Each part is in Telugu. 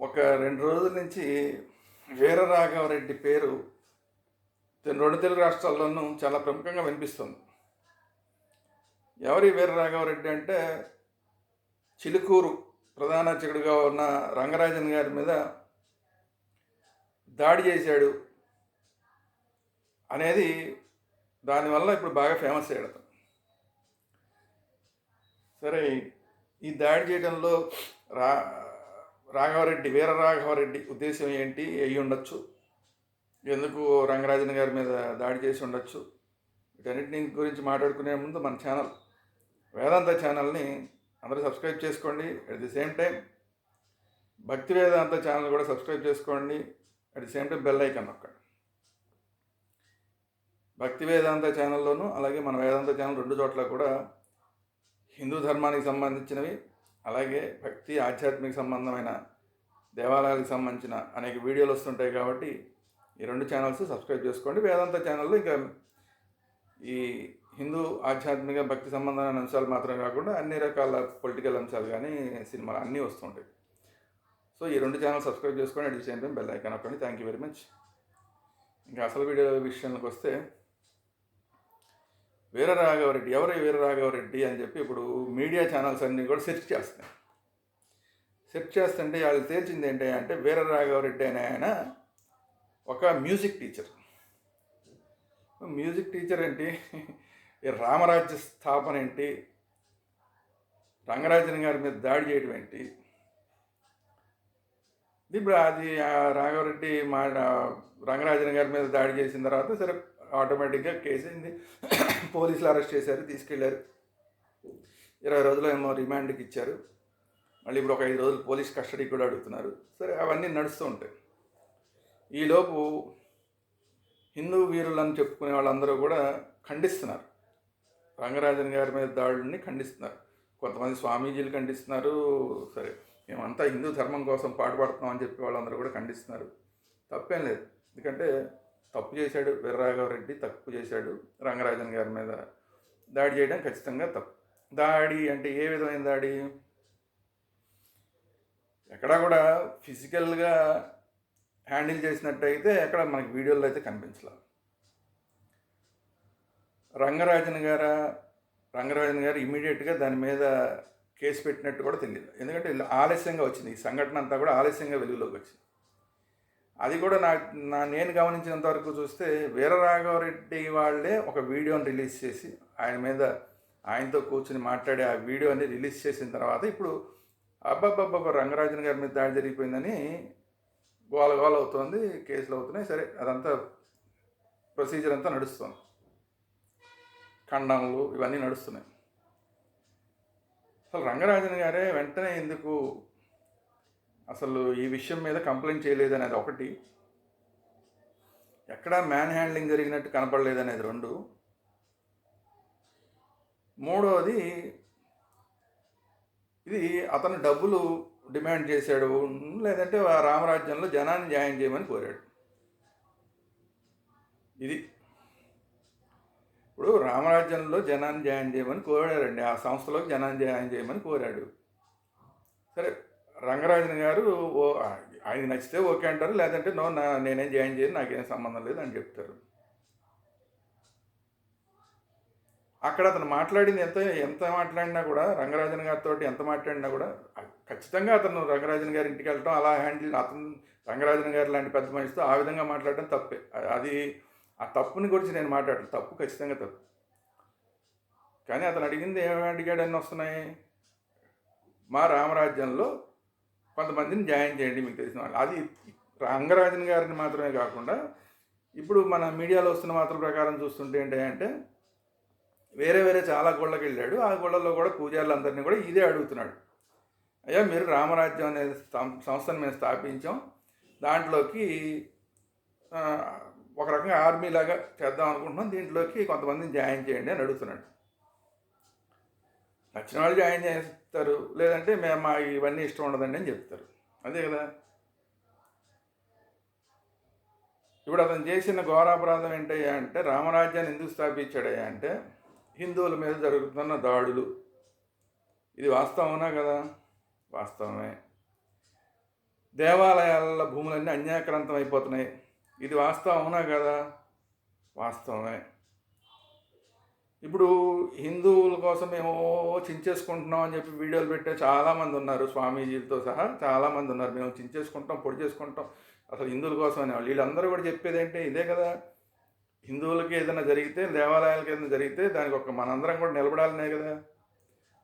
ఒక రెండు రోజుల నుంచి వీర రాఘవరెడ్డి పేరు రెండు తెలుగు రాష్ట్రాల్లోనూ చాలా ప్రముఖంగా వినిపిస్తుంది. ఎవరి వీర రాఘవరెడ్డి అంటే చిలుకూరు ప్రధానార్చకుడిగా ఉన్న రంగరాజన్ గారి మీద దాడి చేశాడు అనేది దానివల్ల ఇప్పుడు బాగా ఫేమస్ అయ్యాడు సరే ఈ దాడి చేయడంలో రా రాఘవరెడ్డి వీర రాఘవరెడ్డి ఉద్దేశం ఏంటి? అయి ఉండొచ్చు. ఎందుకు రంగరాజన్ గారి మీద దాడి చేసి ఉండొచ్చు? వీటన్నిటిని గురించి మాట్లాడుకునే ముందు మన ఛానల్ వేదాంత ఛానల్ని అందరూ సబ్స్క్రైబ్ చేసుకోండి. At the same time Bhakti Vedanta channel కూడా సబ్స్క్రైబ్ చేసుకోండి. At the same time bell icon నొక్కండి. భక్తి వేదాంత ఛానల్లోనూ అలాగే మన వేదాంత ఛానల్ రెండు చోట్ల కూడా హిందూ ధర్మానికి సంబంధించినవి అలాగే భక్తి ఆధ్యాత్మిక సంబంధమైన దేవాలయాలకు సంబంధించిన అనేక వీడియోలు వస్తుంటాయి కాబట్టి ఈ రెండు ఛానల్స్ సబ్స్క్రైబ్ చేసుకోండి. వేదాంత ఛానల్లో ఇంకా ఈ హిందూ ఆధ్యాత్మిక భక్తి సంబంధమైన అంశాలు మాత్రమే కాకుండా అన్ని రకాల పొలిటికల్ అంశాలు కానీ సినిమాలు అన్నీ వస్తుంటాయి. సో ఈ రెండు ఛానల్ సబ్స్క్రైబ్ చేసుకోండి అడిగి చేయండి సేమ్ టైం బెల్ ఐకాన్ నొక్కండి. థ్యాంక్ యూ వెరీ మచ్ ఇంకా అసలు వీడియో విషయానికి వస్తే వీరరాఘవరెడ్డి ఎవరు వీరరాఘవరెడ్డి అని చెప్పి ఇప్పుడు మీడియా ఛానల్స్ అన్నీ కూడా సెర్చ్ చేస్తున్నాయి సెర్చ్ చేస్తుంటే వాళ్ళు తేల్చింది ఏంటి అంటే వీరరాఘవరెడ్డి అనే ఆయన ఒక మ్యూజిక్ టీచర్. మ్యూజిక్ టీచర్ ఏంటి? రామరాజ్య స్థాపన ఏంటి? రంగరాజన్ గారి మీద దాడి చేయడం ఏంటి? ఇప్పుడు అది ఆ రాఘవరెడ్డి మా రంగరాజన్ గారి మీద దాడి చేసిన తర్వాత సరే ఆటోమేటిక్గా కేసు అయింది పోలీసులు అరెస్ట్ చేశారు తీసుకెళ్ళారు. ఇరవై రోజులు ఏమో రిమాండ్కి ఇచ్చారు. మళ్ళీ ఇప్పుడు ఒక ఐదు రోజులు పోలీస్ కస్టడీకి కూడా అడుగుతున్నారు. సరే అవన్నీ నడుస్తూ ఉంటాయి. ఈలోపు హిందూ వీరులను చెప్పుకునే వాళ్ళందరూ కూడా ఖండిస్తున్నారు. రంగరాజన్ గారి మీద దాడుల్ని ఖండిస్తున్నారు. కొంతమంది స్వామీజీలు ఖండిస్తున్నారు. సరే మేమంతా హిందూ ధర్మం కోసం పాటుపడుతున్నాం అని చెప్పి వాళ్ళందరూ కూడా ఖండిస్తున్నారు. తప్పేం లేదు. ఎందుకంటే తప్పు చేశాడు వీరరాఘవరెడ్డి తప్పు చేశాడు రంగరాజన్ గారి మీద దాడి చేయడం ఖచ్చితంగా తప్పు. దాడి అంటే ఏ విధమైన దాడి? ఎక్కడా కూడా ఫిజికల్గా హ్యాండిల్ చేసినట్టయితే ఎక్కడ మనకి వీడియోలో అయితే కనిపించలేదు రంగరాజన్ గారా? రంగరాజన్ గారు ఇమీడియట్గా దాని మీద కేసు పెట్టినట్టు కూడా తెలియదు. ఎందుకంటే ఆలస్యంగా వచ్చింది. ఈ సంఘటన అంతా కూడా ఆలస్యంగా వెలుగులోకి వచ్చింది. అది కూడా నా నా నేను గమనించినంత వరకు చూస్తే వీరరాఘవరెడ్డి వాళ్ళే ఒక వీడియోని రిలీజ్ చేసి ఆయన మీద ఆయనతో కూర్చుని మాట్లాడి ఆ వీడియోని రిలీజ్ చేసిన తర్వాత ఇప్పుడు అబ్బాబ్బాబ్బా రంగరాజన్ గారి మీద దాడి జరిగిపోయిందని గోల గోల అవుతుంది కేసులు అవుతున్నాయి సరే అదంతా ప్రొసీజర్ అంతా నడుస్తుంది. ఖండనలు ఇవన్నీ నడుస్తున్నాయి. అసలు రంగరాజన్ గారే వెంటనే ఎందుకు అసలు ఈ విషయం మీద కంప్లైంట్ చేయలేదు అనేది ఒకటి. ఎక్కడా మ్యాన్ హ్యాండ్లింగ్ జరిగినట్టు కనపడలేదు అనేది రెండు. మూడవది ఇది అతను డబ్బులు డిమాండ్ చేశాడు లేదంటే ఆ రామరాజ్యంలో జనాన్ని జాయిన్ చేయమని కోరాడు. ఇది. ఇప్పుడు రామరాజ్యంలో జనాన్ని జాయిన్ చేయమని కోరాడండి ఆ సంస్థలోకి జనాన్ని జాయిన్ చేయమని కోరాడు. సరే రంగరాజన్ గారు ఓ ఆయన నచ్చితే ఓకే అంటారు లేదంటే నో నా నేనేం జాయిన్ చేయను నాకేం సంబంధం లేదు అని చెప్తారు. అక్కడ అతను మాట్లాడింది ఎంత ఎంత మాట్లాడినా కూడా రంగరాజన్ గారితో ఎంత మాట్లాడినా కూడా ఖచ్చితంగా అతను రంగరాజన్ గారి ఇంటికి వెళ్ళటం అలా హ్యాండిల్ అతను రంగరాజన్ గారి లాంటి పెద్ద మనిషితో ఆ విధంగా మాట్లాడడం తప్పే. అది ఆ తప్పుని గురించి నేను మాట్లాడను తప్పు ఖచ్చితంగా తప్పు. కానీ అతను అడిగింది ఏమి అడిగాడని వస్తున్నాయి? మా రామరాజ్యంలో కొంతమందిని జాయిన్ చేయండి మీకు తెలిసిన వాళ్ళు. అది రంగరాజన్ గారిని మాత్రమే కాకుండా ఇప్పుడు మన మీడియాలో వస్తున్న మాత్రం ప్రకారం చూస్తుంటే ఏంటి అంటే వేరే వేరే చాలా గోళ్ళకి వెళ్ళాడు. ఆ గోళ్ళల్లో కూడా పూజారులందరినీ కూడా ఇదే అడుగుతున్నాడు. అయ్యా మీరు రామరాజ్యం అనే సంస్థను మేము స్థాపించాం. దాంట్లోకి ఒక రకంగా ఆర్మీ లాగా చేద్దాం అనుకుంటున్నాం. దీంట్లోకి కొంతమందిని జాయిన్ చేయండి అని అడుగుతున్నాడు. నచ్చిన వాళ్ళు జాయిన్ చేస్తారు. లేదంటే మేము మా ఇవన్నీ ఇష్టం ఉండదండి అని చెప్తారు. అదే కదా? ఇప్పుడు అతను చేసిన ఘోరాపరాధం ఏంటయ్యా అంటే రామరాజ్యాన్ని ఎందుకు స్థాపించాడయ్యా అంటే హిందువుల మీద జరుగుతున్న దాడులు. ఇది వాస్తవమునా కదా? వాస్తవమే. దేవాలయాల భూములన్నీ అన్యాక్రాంతం అయిపోతున్నాయి. ఇది వాస్తవమునా కదా? వాస్తవమే. ఇప్పుడు హిందువుల కోసం మేము చించేసుకుంటున్నాం అని చెప్పి వీడియోలు పెట్టే చాలామంది ఉన్నారు స్వామీజీలతో సహా చాలామంది ఉన్నారు. మేము చించేసుకుంటాం పొడి చేసుకుంటాం. అసలు హిందువుల కోసం అనేవాళ్ళు వీళ్ళందరూ కూడా చెప్పేది ఏంటి? ఇదే కదా. హిందువులకి ఏదైనా జరిగితే దేవాలయాలకి ఏదైనా జరిగితే దానికి ఒక మనందరం కూడా నిలబడాలనే కదా.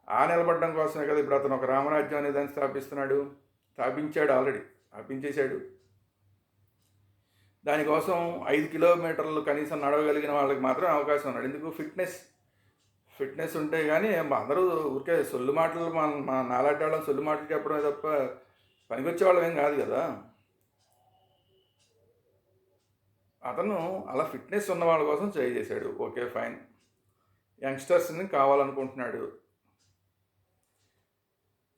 ఆ నిలబడడం కోసమే కదా ఇప్పుడు అతను ఒక రామరాజ్యం అనే దాన్ని స్థాపిస్తున్నాడు. స్థాపించాడు ఆల్రెడీ. స్థాపించేశాడు. దానికోసం ఐదు కిలోమీటర్లు కనీసం నడవగలిగిన వాళ్ళకి మాత్రం అవకాశం ఉన్నాడు. ఎందుకు? ఫిట్నెస్. ఫిట్నెస్ ఉంటే కానీ అందరూ ఊరికే సొల్లు మాటలు మన మా నాలాంటి వాళ్ళం సొల్లు మాటలు చెప్పడమే తప్ప పనికొచ్చేవాళ్ళం ఏం కాదు కదా? అతను అలా ఫిట్నెస్ ఉన్న వాళ్ళ కోసం చేయి చేశాడు. Okay fine. యంగ్స్టర్స్ని కావాలనుకుంటున్నాడు.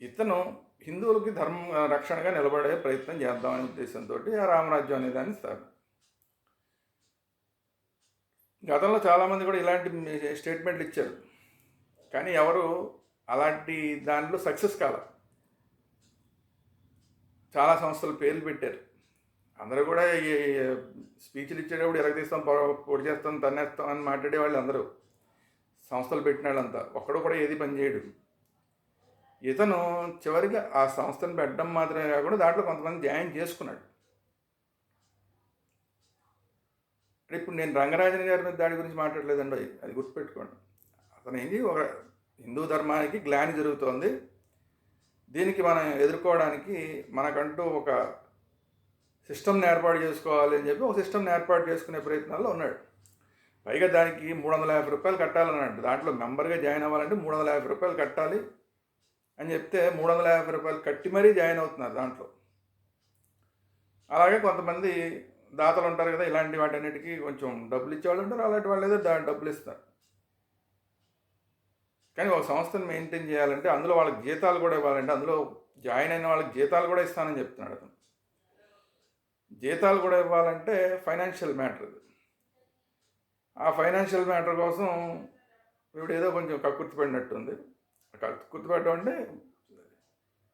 ఇతను హిందువులకి ధర్మ రక్షణగా నిలబడే ప్రయత్నం చేద్దామనే ఉద్దేశంతో ఆ రామరాజ్యం అనేదాన్ని గతంలో చాలామంది కూడా ఇలాంటి స్టేట్మెంట్లు ఇచ్చారు. కానీ ఎవరు అలాంటి దాంట్లో సక్సెస్ కాల. చాలా సంస్థలు పేర్లు పెట్టారు. అందరూ కూడా స్పీచ్లు ఇచ్చేటప్పుడు ఎరగదీస్తాం పొడి చేస్తాం తన్నేస్తాం అని మాట్లాడే వాళ్ళు అందరూ. సంస్థలు పెట్టిన వాళ్ళంతా. ఒక్కడు కూడా ఏది పనిచేయడు ఇతను చివరికి ఆ సంస్థను పెట్టడం మాత్రమే కాకుండా దాంట్లో కొంతమంది జాయిన్ చేసుకున్నాడు. ఇప్పుడు నేను రంగరాజన్ గారి మీద దాడి గురించి మాట్లాడలేదండి. అది గుర్తుపెట్టుకోండి. అతను ఏంటి ఒక హిందూ ధర్మానికి గ్లాని జరుగుతోంది. దీనికి మనం ఎదుర్కోవడానికి మనకంటూ ఒక సిస్టమ్ని ఏర్పాటు చేసుకోవాలి అని చెప్పి ఒక సిస్టమ్ని ఏర్పాటు చేసుకునే ప్రయత్నాల్లో ఉన్నాడు. పైగా దానికి మూడు వందల యాభై రూపాయలు కట్టాలన్నాడు. దాంట్లో మెంబర్గా జాయిన్ అవ్వాలంటే మూడు వందల యాభై రూపాయలు కట్టాలి అని చెప్తే మూడు వందల యాభై రూపాయలు కట్టి మరీ జాయిన్ అవుతున్నారు దాంట్లో. అలాగే కొంతమంది దాతలు ఉంటారు కదా ఇలాంటి వాటన్నిటికీ కొంచెం డబ్బులు ఇచ్చేవాళ్ళు ఉంటారు అలాంటి వాళ్ళు ఏదో డబ్బులు ఇస్తారు. కానీ ఒక సంస్థను మెయింటైన్ చేయాలంటే అందులో వాళ్ళకి జీతాలు కూడా ఇవ్వాలంటే అందులో జాయిన్ అయిన వాళ్ళకి జీతాలు కూడా ఇస్తానని చెప్తున్నాడు అతను. జీతాలు కూడా ఇవ్వాలంటే ఫైనాన్షియల్ మ్యాటర్ ఇది. ఆ ఫైనాన్షియల్ మ్యాటర్ కోసం ఇప్పుడు ఏదో కొంచెం కక్కుర్తిపడినట్టుంది. పడినట్టుంది అంటే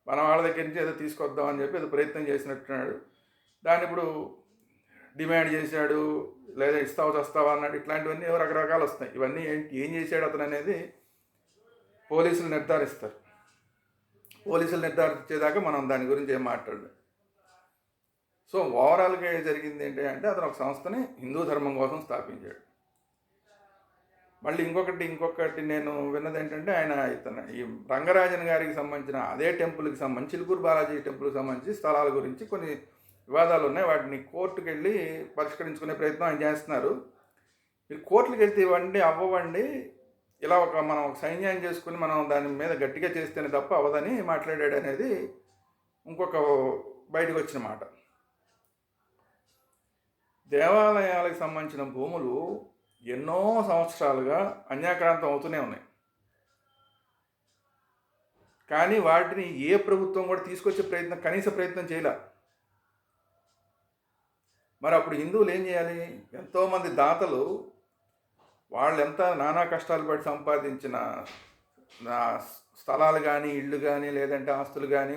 మన వాళ్ళ దగ్గర నుంచి ఏదో తీసుకొద్దాం అని చెప్పి ఏదో ప్రయత్నం చేసినట్టున్నాడు. దాన్ని ఇప్పుడు డిమాండ్ చేశాడు లేదా ఇస్తావు చస్తావా అన్నాడు ఇట్లాంటివన్నీ రకరకాలు వస్తాయి. ఇవన్నీ ఏంటి ఏం చేశాడు అతను అనేది పోలీసులు నిర్ధారిస్తారు. పోలీసులు నిర్ధారించేదాకా మనం దాని గురించి ఏం మాట్లాడలేదు సో ఓవరాల్గా జరిగింది ఏంటి అంటే అతను ఒక సంస్థని హిందూ ధర్మం కోసం స్థాపించాడు. మళ్ళీ ఇంకొకటి ఇంకొకటి నేను విన్నది ఏంటంటే ఆయన ఇతను ఈ రంగరాజన్ గారికి సంబంధించిన అదే టెంపుల్కి సంబంధించి చిలుకూరు బాలాజీ టెంపుల్కి సంబంధించి స్థలాల గురించి కొన్ని వివాదాలు ఉన్నాయి వాటిని కోర్టుకు వెళ్ళి పరిష్కరించుకునే ప్రయత్నం ఆయన చేస్తున్నారు. మీరు కోర్టులకు వెళ్తే ఇవ్వండి అవ్వవండి. ఇలా ఒక మనం ఒక సైన్యాన్ని చేసుకుని మనం దాని మీద గట్టిగా చేస్తేనే తప్ప అవ్వదని మాట్లాడాడు అనేది ఇంకొక బయటకు వచ్చిన మాట దేవాలయాలకు సంబంధించిన భూములు ఎన్నో సంవత్సరాలుగా అన్యాక్రాంతం అవుతూనే ఉన్నాయి. కానీ వాటిని ఏ ప్రభుత్వం కూడా తీసుకొచ్చే ప్రయత్నం కనీస ప్రయత్నం చేయలే. మరి అప్పుడు హిందువులు ఏం చేయాలి? ఎంతోమంది దాతలు వాళ్ళు ఎంత నానా కష్టాలు పడి సంపాదించిన స్థలాలు కానీ ఇళ్ళు కానీ లేదంటే ఆస్తులు కానీ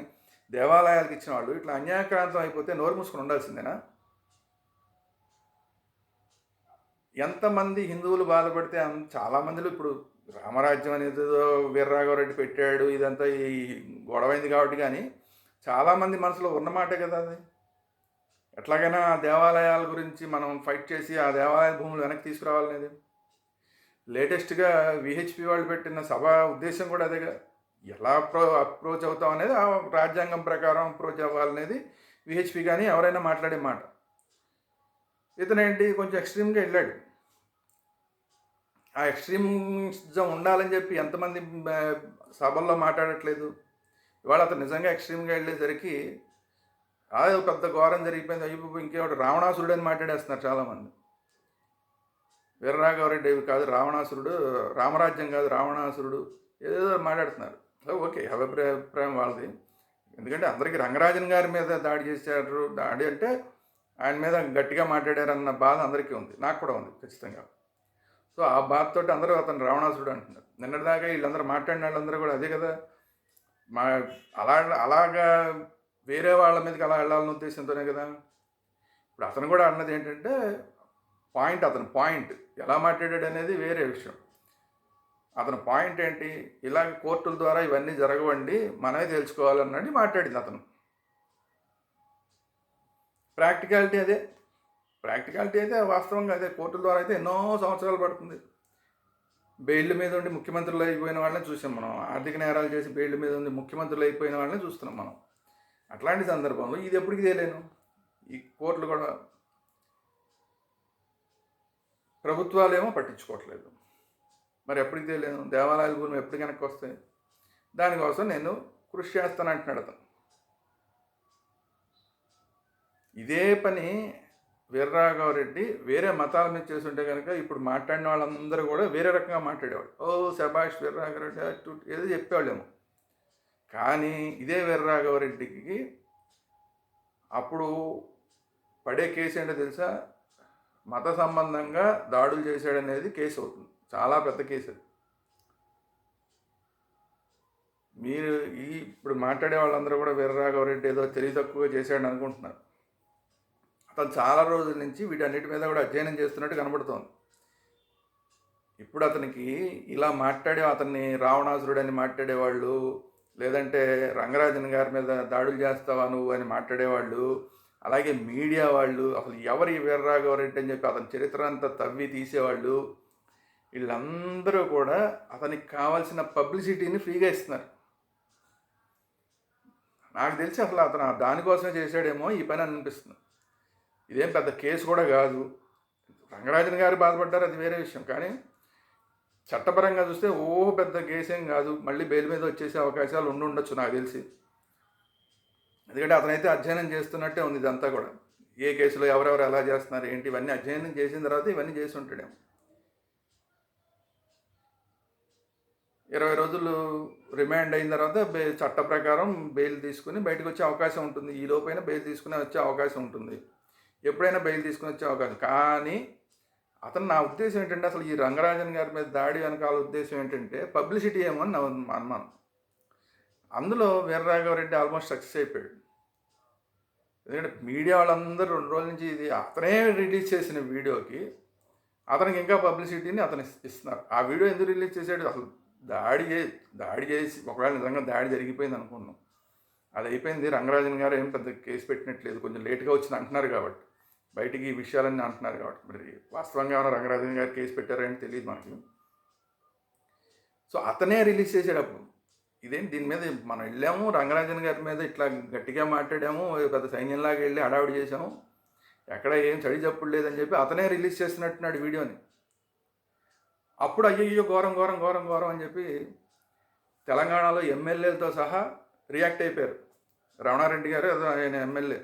దేవాలయాలకు ఇచ్చిన వాళ్ళు ఇట్లా అన్యాక్రాంతం అయిపోతే నోరు మూసుకుని ఉండాల్సిందేనా? ఎంతమంది హిందువులు బాధపడితే చాలామందిలో చాలా మందిలో ఇప్పుడు రామరాజ్యం అనేది వీర్రాఘవరెడ్డి పెట్టాడు ఇదంతా ఈ గొడవైంది కాబట్టి కానీ చాలామంది మనసులో ఉన్నమాటే కదా అది. ఎట్లాగైనా ఆ దేవాలయాల గురించి మనం ఫైట్ చేసి ఆ దేవాలయ భూములు వెనక్కి తీసుకురావాలనేది. లేటెస్ట్గా విహెచ్పి వాళ్ళు పెట్టిన సభ ఉద్దేశం కూడా అదేగా. ఎలా అప్రో అప్రోచ్ అవుతాం అనేది ఆ రాజ్యాంగం ప్రకారం అప్రోచ్ అవ్వాలనేది విహెచ్పి కానీ ఎవరైనా మాట్లాడే మాట. ఇతనేంటి కొంచెం ఎక్స్ట్రీమ్గా వెళ్ళాడు. ఆ ఎక్స్ట్రీమిజం ఉండాలని చెప్పి ఎంతమంది సభల్లో మాట్లాడట్లేదు. ఇవాళ అతను నిజంగా ఎక్స్ట్రీమ్గా వెళ్ళేసరికి అదే పెద్ద ఘోరం జరిగిపోయింది. అయ్యో ఇంకేవాడు రావణాసురుడు అని మాట్లాడేస్తున్నారు చాలామంది. వీరరాఘవరెడ్డి కాదు రావణాసురుడు రామరాజ్యం కాదు రావణాసురుడు ఏదేదో మాట్లాడుతున్నారు. ఓకే అభిప్రాయ అభిప్రాయం వాళ్ళది. ఎందుకంటే అందరికీ రంగరాజన్ గారి మీద దాడి చేశారు. దాడి అంటే ఆయన మీద గట్టిగా మాట్లాడారన్న బాధ అందరికీ ఉంది. నాకు కూడా ఉంది ఖచ్చితంగా. సో ఆ బాధతో అందరూ అతను రావణాసురుడు అంటున్నారు. నిన్నటిదాకా వీళ్ళందరూ మాట్లాడిన వాళ్ళందరూ కూడా అదే కదా. మా అలా అలాగా వేరే వాళ్ళ మీదకి అలా వెళ్ళాలనే ఉద్దేశంతోనే కదా. ఇప్పుడు అతను కూడా అన్నది ఏంటంటే పాయింట్ అతను పాయింట్ ఎలా మాట్లాడాడు అనేది వేరే విషయం. అతను పాయింట్ ఏంటి? ఇలాగ కోర్టుల ద్వారా ఇవన్నీ జరగవండి మనమే తెలుసుకోవాలన్నది మాట్లాడింది అతను. ప్రాక్టికాలిటీ అదే. ప్రాక్టికాలిటీ అయితే వాస్తవంగా అదే. కోర్టుల ద్వారా అయితే ఎన్నో సంవత్సరాలు పడుతుంది. బెయిల్ మీద ఉండి ముఖ్యమంత్రులు అయిపోయిన వాళ్ళని చూసాం మనం. ఆర్థిక నేరాలు చేసి బెయిల్ మీద ఉండి ముఖ్యమంత్రులు అయిపోయిన వాళ్ళని చూస్తున్నాం మనం. అట్లాంటి సందర్భంలో ఇది ఎప్పటికీ తేలేను ఈ కోర్టులు కూడా ప్రభుత్వాలేమో పట్టించుకోవట్లేదు. మరి ఎప్పటికి తెలియను దేవాలయాల భూమి ఎప్పుడు వెనక్కి వస్తాయి దానికోసం నేను కృషి చేస్తాను అంటున్నాడు అతను. ఇదే పని వీర్రాఘవరెడ్డి వేరే మతాల మీద చేస్తుంటే కనుక ఇప్పుడు మాట్లాడిన వాళ్ళందరూ కూడా వేరే రకంగా మాట్లాడేవాళ్ళు. ఓ శభాష్ వీర్రాఘవరెడ్డి అటు ఏదో చెప్పేవాళ్ళేమో. కానీ ఇదే వీర్రాఘవరెడ్డికి అప్పుడు పడే కేసు ఏంటో తెలుసా? మత సంబంధంగా దాడులు చేశాడనేది కేసు అవుతుంది. చాలా పెద్ద కేసు అది. మీరు ఈ ఇప్పుడు మాట్లాడే వాళ్ళందరూ కూడా వీరరాఘవరెడ్డి ఏదో తెలివి తక్కువగా చేశాడని అనుకుంటున్నారు. అతను చాలా రోజుల నుంచి వీటన్నిటి మీద కూడా అధ్యయనం చేస్తున్నట్టు కనబడుతోంది. ఇప్పుడు అతనికి ఇలా మాట్లాడే అతన్ని రావణాసురుడు అని మాట్లాడేవాళ్ళు లేదంటే రంగరాజన్ గారి మీద దాడులు చేస్తావా నువ్వు అని మాట్లాడేవాళ్ళు అలాగే మీడియా వాళ్ళు అసలు ఎవరు ఈ వీర్రాఘవరెడ్డి అని చెప్పి అతని చరిత్ర అంతా తవ్వి తీసేవాళ్ళు వీళ్ళందరూ కూడా అతనికి కావాల్సిన పబ్లిసిటీని ఫ్రీగా ఇస్తున్నారు. నాకు తెలిసి అసలు అతను దానికోసమే చేశాడేమో ఈ పని అనిపిస్తుంది. ఇదేం పెద్ద కేసు కూడా కాదు. రంగరాజన్ గారు బాధపడ్డారు అది వేరే విషయం. కానీ చట్టపరంగా చూస్తే ఓ పెద్ద కేసేం కాదు. మళ్ళీ బెయిల్ మీద వచ్చేసే అవకాశాలు ఉండుండొచ్చు నాకు తెలిసి. ఎందుకంటే అతనైతే అధ్యయనం చేస్తున్నట్టే ఉంది ఇదంతా కూడా. ఏ కేసులో ఎవరెవరు ఎలా చేస్తున్నారు ఏంటి ఇవన్నీ అధ్యయనం చేసిన తర్వాత ఇవన్నీ చేసి ఉంటాడేమో ఇరవై రోజులు రిమాండ్ అయిన తర్వాత బే చట్ట ప్రకారం బెయిల్ తీసుకుని బయటకు వచ్చే అవకాశం ఉంటుంది. ఈ లోపైన బెయిల్ తీసుకుని వచ్చే అవకాశం ఉంటుంది. ఎప్పుడైనా బెయిల్ తీసుకుని వచ్చే అవకాశం. కానీ అతను నా ఉద్దేశం ఏంటంటే అసలు ఈ రంగరాజన్ గారి మీద దాడి వెనకాల ఉద్దేశం ఏంటంటే పబ్లిసిటీ ఏమో అని నా అనుమానం. అందులో వీరరాఘవరెడ్డి ఆల్మోస్ట్ సక్సెస్ అయిపోయాడు. ఎందుకంటే మీడియా వాళ్ళందరూ రెండు రోజుల నుంచి ఇది అతనే రిలీజ్ చేసిన వీడియోకి అతనికి ఇంకా పబ్లిసిటీని అతను ఇస్తున్నారు. ఆ వీడియో ఎందుకు రిలీజ్ చేశాడు? అసలు దాడి చే దాడి చేసి ఒకవేళ నిజంగా దాడి జరిగిపోయింది అనుకున్నాం. అది అయిపోయింది. రంగరాజన్ గారు ఏం పెద్ద కేసు పెట్టినట్లేదు. కొంచెం లేట్గా వచ్చింది అంటున్నారు కాబట్టి. బయటికి ఈ విషయాలన్నీ అంటున్నారు కాబట్టి మరి వాస్తవంగా ఏమైనా రంగరాజన్ గారు కేసు పెట్టారని తెలియదు మనకి. సో అతనే రిలీజ్ చేసేటప్పుడు ఇదేం దీని మీద మనం వెళ్ళాము రంగరాజన్ గారి మీద ఇట్లా గట్టిగా మాట్లాడాము పెద్ద సైన్యంలాగా వెళ్ళి హడావిడి చేసాము ఎక్కడ ఏం చడి చప్పుడు లేదని చెప్పి అతనే రిలీజ్ చేసినట్టున్నాడు వీడియోని. అప్పుడు అయ్యయ్యో ఘోరం ఘోరం ఘోరం ఘోరం అని చెప్పి తెలంగాణలో ఎమ్మెల్యేలతో సహా రియాక్ట్ అయిపోయారు. రమణారెడ్డి గారు ఆయన ఎమ్మెల్యే.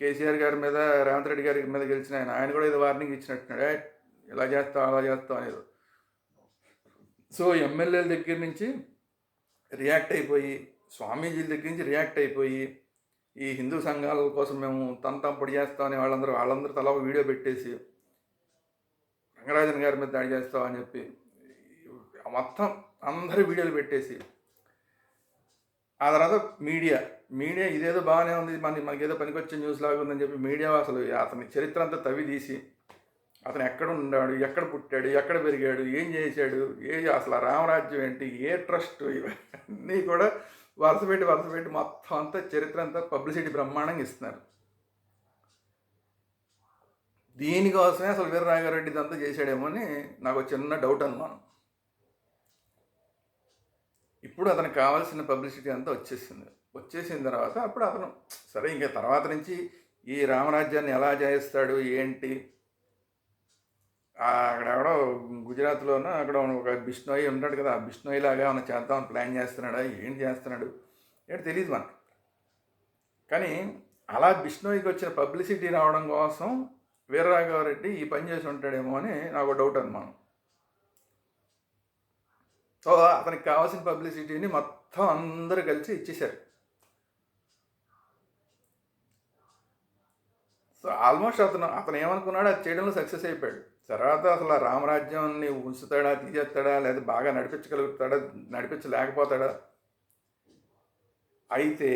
కేసీఆర్ గారి మీద రేవంత్ రెడ్డి గారి మీద గెలిచిన ఆయన ఆయన కూడా ఇది వార్నింగ్ ఇచ్చినట్టున్నాడు. ఇలా చేస్తాం అలా చేస్తాం అనేది. సో ఎమ్మెల్యేల దగ్గర నుంచి రియాక్ట్ అయిపోయి స్వామీజీల దగ్గర నుంచి రియాక్ట్ అయిపోయి ఈ హిందూ సంఘాల కోసం మేము తన పొడి చేస్తామని వాళ్ళందరూ వాళ్ళందరూ తల వీడియో పెట్టేసి రంగరాజన్ గారి మీద దాడి చేస్తామని చెప్పి మొత్తం అందరూ వీడియోలు పెట్టేసి ఆ తర్వాత మీడియా మీడియా ఇదేదో బాగానే ఉంది మన మనకేదో పనికొచ్చే న్యూస్ లాగా ఉందని చెప్పి మీడియా అసలు అతని చరిత్ర అంతా తవ్వి తీసి అతను ఎక్కడ ఉన్నాడు ఎక్కడ పుట్టాడు ఎక్కడ పెరిగాడు ఏం చేశాడు ఏ అసలు రామరాజ్యం ఏంటి ఏ ట్రస్ట్ ఇవన్నీ కూడా వరుస పెట్టి వరుస పెట్టి మొత్తం అంతా చరిత్ర అంతా పబ్లిసిటీ బ్రహ్మాండంగా ఇస్తున్నారు. దీనికోసమే అసలు వీరరాఘారెడ్డి ఇదంతా చేశాడేమో అని నాకు ఒక చిన్న డౌట్ అనుమానం. ఇప్పుడు అతనికి కావాల్సిన పబ్లిసిటీ అంతా వచ్చేసింది. వచ్చేసిన తర్వాత అప్పుడు అతను సరే ఇంకా తర్వాత నుంచి ఈ రామరాజ్యాన్ని ఎలా చేస్తాడు ఏంటి? ఆ అక్కడ అక్కడ ఒక బిష్ణోయి ఉంటాడు కదా ఆ బిష్ణోయి లాగా మనం చేద్దామని ప్లాన్ చేస్తున్నాడా ఏం చేస్తున్నాడు? ఏంటి తెలియదు మనకు. కానీ అలా బిష్ణోయికి వచ్చిన పబ్లిసిటీ రావడం కోసం వీరరాఘవరెడ్డి ఈ పని చేసి ఉంటాడేమో అని నాకు డౌట్ అనుమానం సో అతనికి కావాల్సిన పబ్లిసిటీని మొత్తం అందరూ కలిసి ఇచ్చేశారు. సో ఆల్మోస్ట్ అతను అతను ఏమనుకున్నాడో అది చేయడంలో సక్సెస్ అయిపోయాడు. తర్వాత అసలు ఆ రామరాజ్యాన్ని ఉంచుతాడా తీసేస్తాడా లేదా బాగా నడిపించగలుగుతాడా నడిపించలేకపోతాడా? అయితే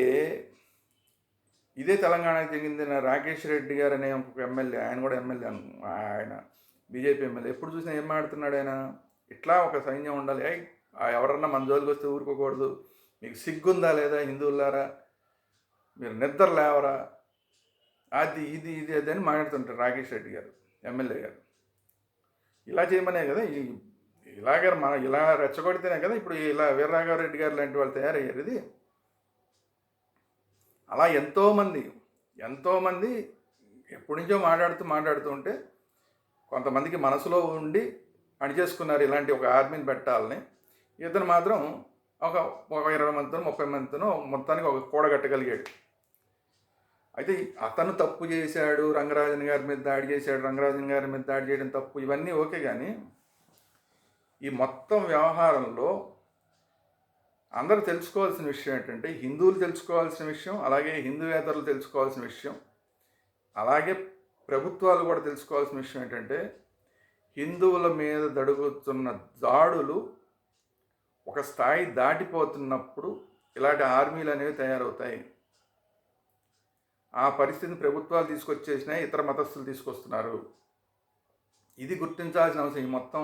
ఇదే తెలంగాణకు చెందిన రాకేష్ రెడ్డి గారు అనే ఒక ఎమ్మెల్యే ఆయన కూడా ఎమ్మెల్యే అను ఆయన బీజేపీ ఎమ్మెల్యే. ఎప్పుడు చూసినా ఏం ఆడుతున్నాడు ఆయన? ఇట్లా ఒక సైన్యం ఉండాలి. ఏయ్, ఆ ఎవరన్నా మన జోలికి వస్తే ఊరుకోకూడదు. మీకు సిగ్గుందా లేదా హిందువులారా? మీరు నిద్ర లేవరా? అది ఇది ఇది అది అని మాట్లాడుతుంటారు రాకేష్ రెడ్డి గారు ఎమ్మెల్యే గారు. ఇలా చేయమనే కదా ఈ ఇలాగ మన ఇలా రెచ్చగొడితేనే కదా ఇప్పుడు ఇలా వీరరాఘవరెడ్డి గారు లాంటి వాళ్ళు తయారయ్యారు ఇది. అలా ఎంతోమంది ఎంతోమంది ఎప్పటి నుంచో మాట్లాడుతూ మాట్లాడుతూ ఉంటే కొంతమందికి మనసులో ఉండి పనిచేసుకున్నారు ఇలాంటి ఒక ఆర్మీని పెట్టాలని. ఇతను మాత్రం ఒక ఒక ఇరవై మందితో ముప్పై మందితోనో మొత్తానికి ఒక కూడగట్టగలిగాడు అయితే అతను తప్పు చేశాడు రంగరాజన్ గారి మీద దాడి చేశాడు రంగరాజన్ గారి మీద దాడి చేయడం తప్పు ఇవన్నీ ఓకే కానీ ఈ మొత్తం వ్యవహారంలో అందరూ తెలుసుకోవాల్సిన విషయం ఏంటంటే హిందువులు తెలుసుకోవాల్సిన విషయం అలాగే హిందూవేతరులు తెలుసుకోవాల్సిన విషయం అలాగే ప్రభుత్వాలు కూడా తెలుసుకోవాల్సిన విషయం ఏంటంటే హిందువుల మీద జరుగుతున్న దాడులు ఒక స్థాయి దాటిపోతున్నప్పుడు ఇలాంటి ఆర్మీలు అనేవి తయారవుతాయి. ఆ పరిస్థితిని ప్రభుత్వాలు తీసుకొచ్చేసినాయి ఇతర మతస్థులు తీసుకొస్తున్నారు. ఇది గుర్తించాల్సిన అవసరం ఈ మొత్తం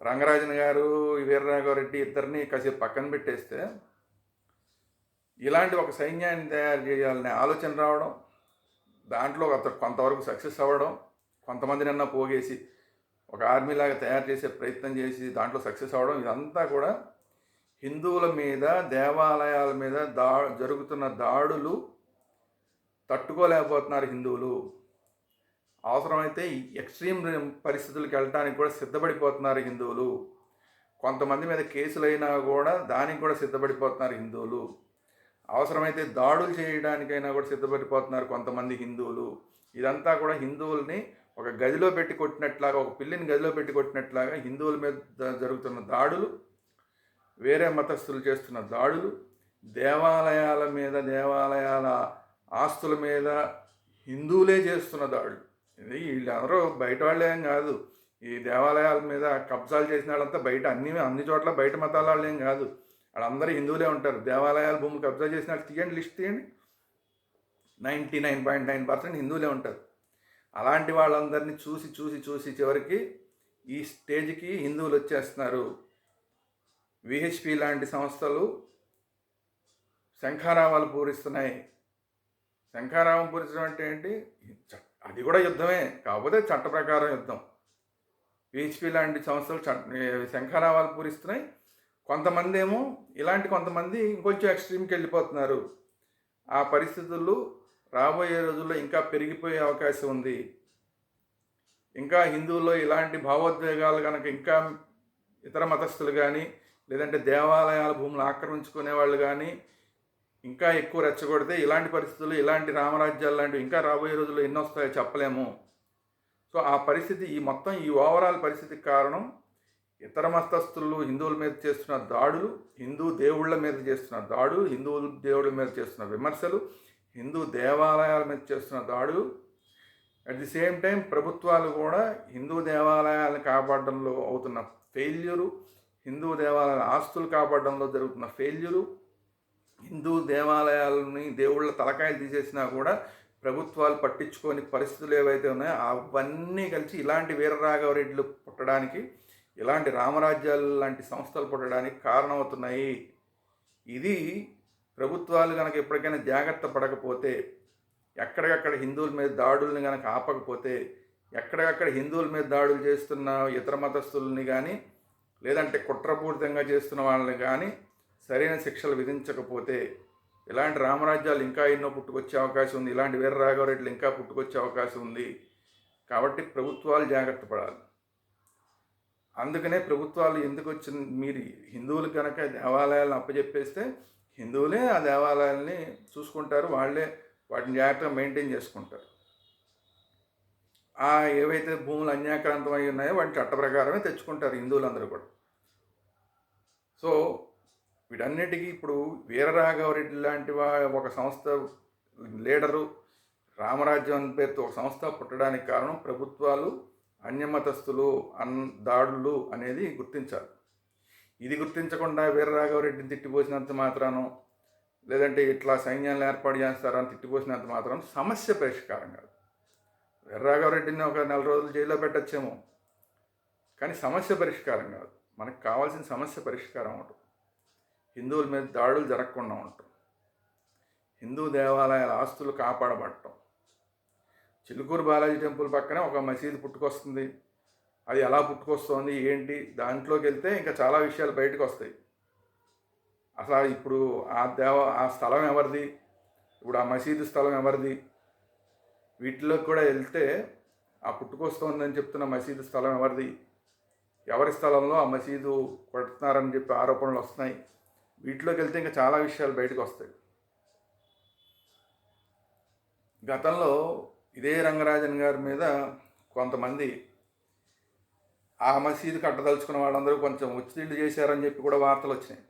రంగరాజన్ గారు ఈ వీరరాఘవరెడ్డి ఇద్దరిని కాసేపు పక్కన పెట్టేస్తే ఇలాంటి ఒక సైన్యాన్ని తయారు చేయాలనే ఆలోచన రావడం దాంట్లో అతను కొంతవరకు సక్సెస్ అవ్వడం కొంతమందినన్నా పోగేసి ఒక ఆర్మీలాగా తయారు చేసే ప్రయత్నం చేసి దాంట్లో సక్సెస్ అవ్వడం ఇదంతా కూడా హిందువుల మీద దేవాలయాల మీద దా జరుగుతున్న దాడులు తట్టుకోలేకపోతున్నారు హిందువులు. అవసరమైతే ఎక్స్ట్రీమ్ పరిస్థితులకు వెళ్ళడానికి కూడా సిద్ధపడిపోతున్నారు హిందువులు. కొంతమంది మీద కేసులైనా కూడా దానికి కూడా సిద్ధపడిపోతున్నారు హిందువులు. అవసరమైతే దాడులు చేయడానికైనా కూడా సిద్ధపడిపోతున్నారు కొంతమంది హిందువులు. ఇదంతా కూడా హిందువుల్ని ఒక గదిలో పెట్టి కొట్టినట్లాగా ఒక పిల్లిని గదిలో పెట్టి కొట్టినట్లాగా హిందువుల మీద జరుగుతున్న దాడులు వేరే మతస్థులు చేస్తున్న దాడులు దేవాలయాల మీద దేవాలయాల ఆస్తుల మీద హిందువులే చేస్తున్న దాడులు. ఇది వీళ్ళందరూ బయట వాళ్ళేం కాదు. ఈ దేవాలయాల మీద కబ్జాలు చేసిన వాళ్ళంతా బయట అన్ని అన్ని చోట్ల బయట మతాల వాళ్ళేం కాదు. వాళ్ళందరూ హిందువులే ఉంటారు. దేవాలయాల భూములు కబ్జా చేసిన వాళ్ళు తీయండి లిస్ట్ తీయండి. Ninety nine point nine percent హిందువులే ఉంటారు. అలాంటి వాళ్ళందరినీ చూసి చూసి చూసి చివరికి ఈ స్టేజ్కి హిందువులు వచ్చేస్తున్నారు. విహెచ్పి లాంటి సంస్థలు శంఖారావాలు పూరిస్తున్నాయి. శంఖారావం పూరించడం అంటే ఏంటి? అది కూడా యుద్ధమే. కాకపోతే చట్ట ప్రకారం యుద్ధం. విహెచ్పి లాంటి సంస్థలు చట్ శంఖారావాలు పూరిస్తున్నాయి. కొంతమంది ఏమో ఇలాంటి కొంతమంది ఇంకొంచెం ఎక్స్ట్రీమ్కి వెళ్ళిపోతున్నారు. ఆ పరిస్థితులు రాబోయే రోజుల్లో ఇంకా పెరిగిపోయే అవకాశం ఉంది. ఇంకా హిందువుల్లో ఇలాంటి భావోద్వేగాలు కనుక ఇంకా ఇతర మతస్థులు కానీ లేదంటే దేవాలయాల భూములు ఆక్రమించుకునే వాళ్ళు కానీ ఇంకా ఎక్కువ రెచ్చగొడితే ఇలాంటి పరిస్థితులు ఇలాంటి రామరాజ్యాలు లాంటివి ఇంకా రాబోయే రోజుల్లో ఎన్ని వస్తాయో చెప్పలేము. సో ఆ పరిస్థితి ఈ మొత్తం ఈ ఓవరాల్ పరిస్థితికి కారణం ఇతర మతస్థులు హిందువుల మీద చేస్తున్న దాడులు హిందూ దేవుళ్ళ మీద చేస్తున్న దాడులు హిందూ దేవుళ్ళ మీద చేస్తున్న విమర్శలు హిందూ దేవాలయాల మీద చేస్తున్న దాడులు. అట్ ది సేమ్ టైం ప్రభుత్వాలు కూడా హిందూ దేవాలయాలను కాపాడడంలో అవుతున్న ఫెయిల్యూరు హిందూ దేవాలయాల ఆస్తులు కాపాడడంలో జరుగుతున్న ఫెయిల్యూరు హిందూ దేవాలయాలని దేవుళ్ళ తలకాయలు తీసేసినా కూడా ప్రభుత్వాలు పట్టించుకొని పరిస్థితులు ఏవైతే ఉన్నాయో అవన్నీ కలిసి ఇలాంటి వీరరాఘవరెడ్డిలు పుట్టడానికి ఇలాంటి రామరాజ్యాలు లాంటి సంస్థలు పుట్టడానికి కారణమవుతున్నాయి. ఇది ప్రభుత్వాలు కనుక ఎప్పటికైనా జాగ్రత్త పడకపోతే ఎక్కడికక్కడ హిందువుల మీద దాడుల్ని కనుక ఆపకపోతే ఎక్కడికక్కడ హిందువుల మీద దాడులు చేస్తున్న ఇతర మతస్థుల్ని కానీ లేదంటే కుట్రపూరితంగా చేస్తున్న వాళ్ళని కానీ సరైన శిక్షలు విధించకపోతే ఇలాంటి రామరాజ్యాలు ఇంకా ఎన్నో పుట్టుకొచ్చే అవకాశం ఉంది. ఇలాంటి వీర రాఘవరెడ్లు ఇంకా పుట్టుకొచ్చే అవకాశం ఉంది. కాబట్టి ప్రభుత్వాలు జాగ్రత్త పడాలి. అందుకనే ప్రభుత్వాలు ఎందుకు వచ్చింది మీరు హిందువులు కనుక దేవాలయాలను అప్పచెప్పేస్తే హిందువులే ఆ దేవాలయాల్ని చూసుకుంటారు. వాళ్ళే వాటిని జాగ్రత్తగా మెయింటైన్ చేసుకుంటారు. ఆ ఏవైతే భూములు అన్యాక్రాంతం అయి ఉన్నాయో వాటి చట్ట ప్రకారమే తెచ్చుకుంటారు హిందువులందరూ కూడా. సో వీటన్నిటికీ ఇప్పుడు వీరరాఘవరెడ్డి లాంటి వా ఒక సంస్థ లీడరు రామరాజ్యం పేరుతో ఒక సంస్థ పుట్టడానికి కారణం ప్రభుత్వాలు అన్యమతస్థులు అన్ దాడులు అనేది గుర్తించాలి. ఇది గుర్తించకుండా వీరరాఘవరెడ్డిని తిట్టిపోసినంత మాత్రాన లేదంటే ఇట్లా సైన్యాలను ఏర్పాటు చేస్తారని తిట్టిపోసినంత మాత్రం సమస్య పరిష్కారం కాదు. వీరరాఘవరెడ్డిని ఒక నెల రోజులు జైల్లో పెట్టచ్చేమో. కానీ సమస్య పరిష్కారం కాదు. మనకు కావాల్సిన సమస్య పరిష్కారం ఒకటి. హిందువుల మీద దాడులు జరగకుండా ఉండటం హిందూ దేవాలయాల ఆస్తులు కాపాడబడటం. చిలుకూరు బాలాజీ టెంపుల్ పక్కనే ఒక మసీదు పుట్టుకొస్తుంది. అది ఎలా పుట్టుకొస్తుంది ఏంటి? దాంట్లోకి వెళ్తే ఇంకా చాలా విషయాలు బయటకు వస్తాయి. అసలు ఇప్పుడు ఆ దేవ ఆ స్థలం ఎవరిది? ఇప్పుడు ఆ మసీదు స్థలం ఎవరిది? వీటిలోకి కూడా వెళ్తే ఆ పుట్టుకొస్తోందని చెప్తున్న మసీదు స్థలం ఎవరిది? ఎవరి స్థలంలో ఆ మసీదు కొడుతున్నారని చెప్పి ఆరోపణలు వస్తున్నాయి. వీటిలోకి వెళ్తే ఇంకా చాలా విషయాలు బయటకు వస్తాయి. గతంలో ఇదే రంగరాజన్ గారి మీద కొంతమంది ఆ మసీదు కట్టదలుచుకున్న వాళ్ళందరూ కొంచెం ఒత్తిడి చేశారని చెప్పి కూడా వార్తలు వచ్చినాయి.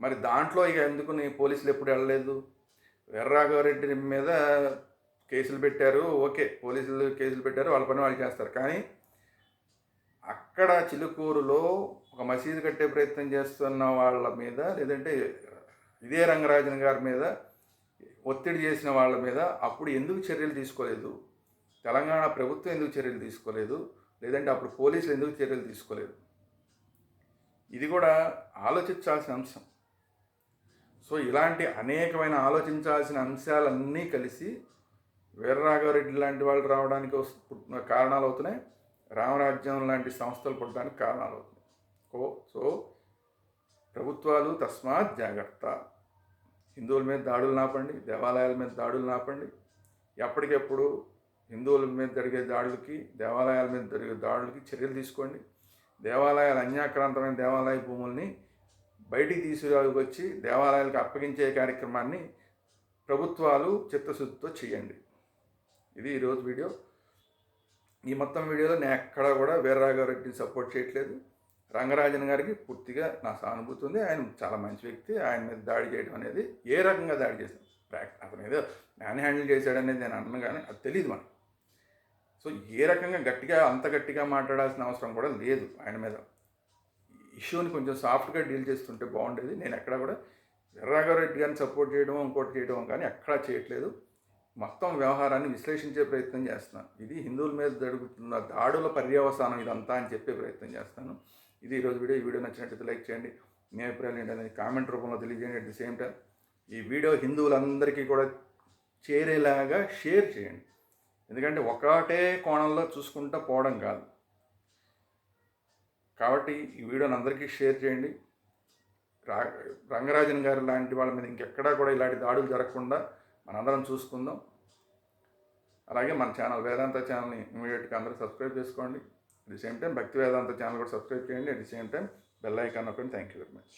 మరి దాంట్లో ఇక ఎందుకు నీ పోలీసులు ఎప్పుడు వెళ్ళలేదు? ఎర్రాఘవరెడ్డి మీద కేసులు పెట్టారు. ఓకే పోలీసులు కేసులు పెట్టారు. వాళ్ళ పని వాళ్ళు చేస్తారు. కానీ అక్కడ చిలుకూరులో ఒక మసీదు కట్టే ప్రయత్నం చేస్తున్న వాళ్ళ మీద లేదంటే ఇదే రంగరాజన్ గారి మీద ఒత్తిడి చేసిన వాళ్ళ మీద అప్పుడు ఎందుకు చర్యలు తీసుకోలేదు? తెలంగాణ ప్రభుత్వం ఎందుకు చర్యలు తీసుకోలేదు? లేదంటే అప్పుడు పోలీసులు ఎందుకు చర్యలు తీసుకోలేదు? ఇది కూడా ఆలోచించాల్సిన అంశం. సో ఇలాంటి అనేకమైన ఆలోచించాల్సిన అంశాలన్నీ కలిసి వీరరాఘవరెడ్డి లాంటి వాళ్ళు రావడానికి వస్తు- కారణాలు అవుతున్నాయి. రామరాజ్యం లాంటి సంస్థలు పుట్టడానికి కారణాలు అవుతున్నాయి. ఓ సో ప్రభుత్వాలు తస్మాత్ జాగ్రత్త. హిందువుల మీద దాడులు నాపండి దేవాలయాల మీద దాడులు నాపండి. ఎప్పటికెప్పుడు హిందువుల మీద జరిగే దాడులకి దేవాలయాల మీద జరిగే దాడులకి చర్యలు తీసుకోండి. దేవాలయాలు అన్యాక్రాంతమైన దేవాలయ భూముల్ని బయటికి తీసుకొచ్చి దేవాలయాలకు అప్పగించే కార్యక్రమాన్ని ప్రభుత్వాలు చిత్తశుద్ధితో చేయండి. ఇది ఈరోజు వీడియో. ఈ మొత్తం వీడియోలో నేను ఎక్కడా కూడా వీర్రాఘవరెడ్డిని సపోర్ట్ చేయట్లేదు. రంగరాజన్ గారికి పూర్తిగా నా సానుభూతి ఉంది. ఆయన చాలా మంచి వ్యక్తి. ఆయన మీద దాడి చేయడం అనేది ఏ రకంగా దాడి చేశాను అతను ఏదో మ్యాన్ హ్యాండిల్ చేశాడనేది నేను అన్నాను కానీ అది తెలియదు మనకు. సో ఏ రకంగా గట్టిగా అంత గట్టిగా మాట్లాడాల్సిన అవసరం కూడా లేదు ఆయన మీద. ఇష్యూని కొంచెం సాఫ్ట్గా డీల్ చేస్తుంటే బాగుండేది. నేను ఎక్కడ కూడా ఎర్రాగారెడ్డి గారిని సపోర్ట్ చేయడం ఇంకోటి చేయడం కానీ ఎక్కడా చేయట్లేదు. మొత్తం వ్యవహారాన్ని విశ్లేషించే ప్రయత్నం చేస్తున్నాను. ఇది హిందువుల మీద జరుగుతున్న దాడుల పర్యవసానం ఇదంతా అని చెప్పే ప్రయత్నం చేస్తాను ఇది ఈరోజు వీడియో. ఈ వీడియో నచ్చినట్లయితే లైక్ చేయండి. మీ అభిప్రాయాలు ఏంటనేది కామెంట్ రూపంలో తెలియజేయండి. అట్ ది సేమ్ టైం ఈ వీడియో హిందువులందరికీ కూడా చేరేలాగా షేర్ చేయండి. ఎందుకంటే ఒకటే కోణంలో చూసుకుంటూ పోవడం కాదు. కాబట్టి ఈ వీడియోని అందరికీ షేర్ చేయండి. రా రంగరాజన్ గారు లాంటి వాళ్ళ మీద ఇంకెక్కడా కూడా ఇలాంటి దాడులు జరగకుండా మనందరం చూసుకుందాం. అలాగే మన ఛానల్ వేదాంత ఛానల్ని ఇమీడియట్గా అందరూ సబ్స్క్రైబ్ చేసుకోండి. At the same time Bhakti Vedanta channel కూడా సబ్స్క్రైబ్ చేయండి at the same time bell icon నొక్కండి థ్యాంక్ యూ వెరీ మచ్